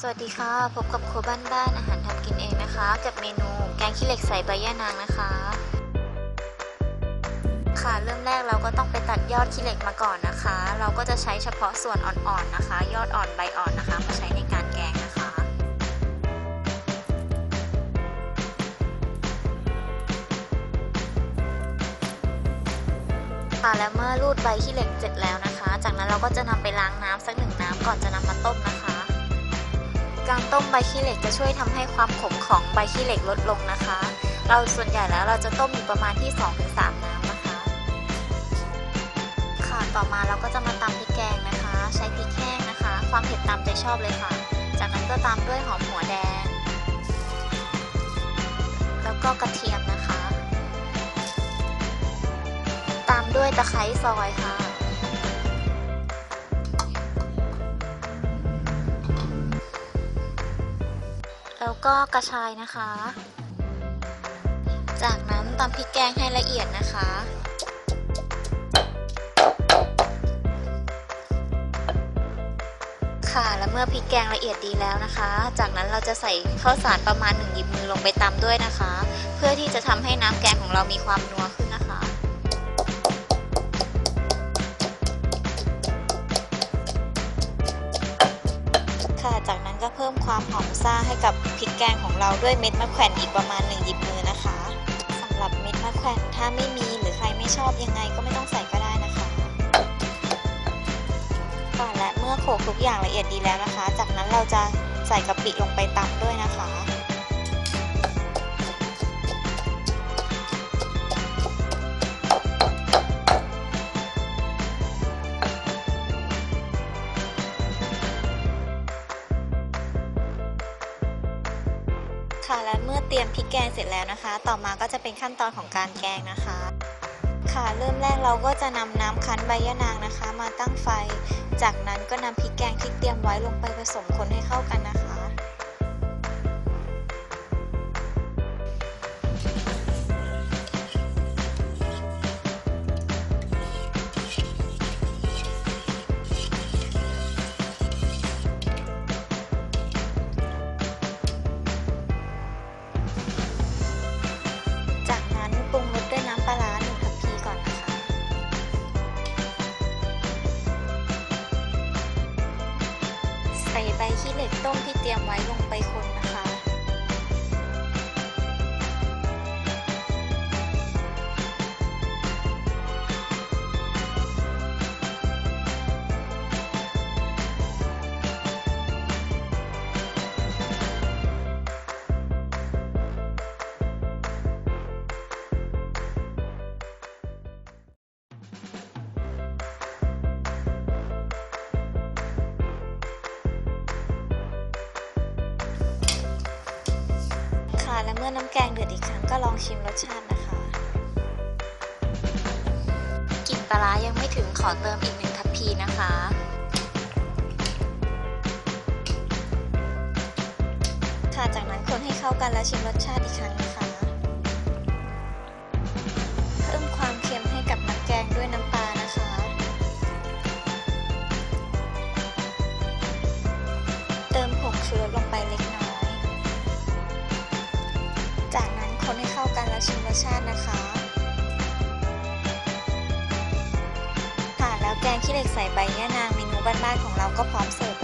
สวัสดีค่ะ พบกับครัวบ้านบ้านๆอาหารทำกินเองนะคะกับเมนูแกงขี้เหล็กใส่ใบย่านางนะคะ ค่ะเริ่มแรกเราก็ต้องไปตัดยอดขี้เหล็กมาก่อนนะคะ เราก็จะใช้เฉพาะส่วนอ่อนๆนะคะ ยอดอ่อนใบอ่อนนะคะมาใช้ในการแกงนะคะ ค่ะและเมื่อรูดใบขี้เหล็กเสร็จแล้วนะคะ จากนั้นเราก็จะนำไปล้างน้ำสักหนึ่งน้ำก่อนจะนำมาต้มนะคะ การต้มใบขี้เหล็กจะช่วยทำให้ความขมของใบขี้เหล็กลดลงนะคะ เราส่วนใหญ่แล้วเราจะต้มอยู่ประมาณที่ 2-3 น้ำนะคะ ค่ะต่อมาเราก็จะมาตำพริกแกงนะคะ ใช้พริกแห้งนะคะ ความเผ็ดตามใจชอบเลยค่ะ จากนั้นก็ตามด้วยหอมหัวแดง แล้วก็กระเทียมนะคะ ตามด้วยตะไคร้ซอยค่ะ แล้วก็กระชายนะคะ จากนั้นตำพริกแกงให้ละเอียดนะคะ ค่ะและเมื่อพริกแกงละเอียดดีแล้วนะคะ จากนั้นเราจะใส่ข้าวสารประมาณหนึ่งหยิบมือลงไปตำด้วยนะคะ เพื่อที่จะทำให้น้ำแกงของเรามีความนัวขึ้นนะคะค่ะ ความหอมซ่าให้กับพริกแกงของเราด้วยเม็ดมะแขวนอีกประมาณหนึ่งหยิบมือนะคะสำหรับเม็ดมะแขวนถ้าไม่มีหรือใครไม่ชอบยังไงก็ไม่ต้องใส่ก็ได้นะคะก่อนและเมื่อโขลกทุกอย่างละเอียดดีแล้วนะคะ จากนั้นเราจะใส่กะปิลงไปตำด้วย ค่ะ และเมื่อเตรียมพริกแกงเสร็จแล้วนะคะ ต่อมาก็จะเป็นขั้นตอนของการแกงนะคะ ค่ะเริ่มแรกเราก็จะนำน้ำคั้นใบยะนางนะคะ มาตั้งไฟ จากนั้นก็นำพริกแกงที่เตรียมไว้ลงไปผสมคนให้เข้ากันนะคะ ส่ใบขี้เหล็กต้มที่เตรียมไว้ลงไปคน และเมื่อน้ำแกงเดือดอีกครั้งก็ลองชิมรสชาตินะคะกลิ่นปลาร้ายังไม่ถึงขอเติมอีกหนึ่งทัพพีนะคะค่ะจากนั้นคนให้เข้ากันแล้วชิมรสชาติอีกครั้งนะคะเพิ่มความเค็มให้กับน้ำแกงด้วยน้ำปลานะคะเติมผงชูรสลง จากนั้นคนให้เข้ากันและชิมรสชาตินะคะ ค่ะแล้วแกงขี้เหล็กใส่ใบยะนางเมนูบ้านๆของเราก็พร้อมเสิร์ฟ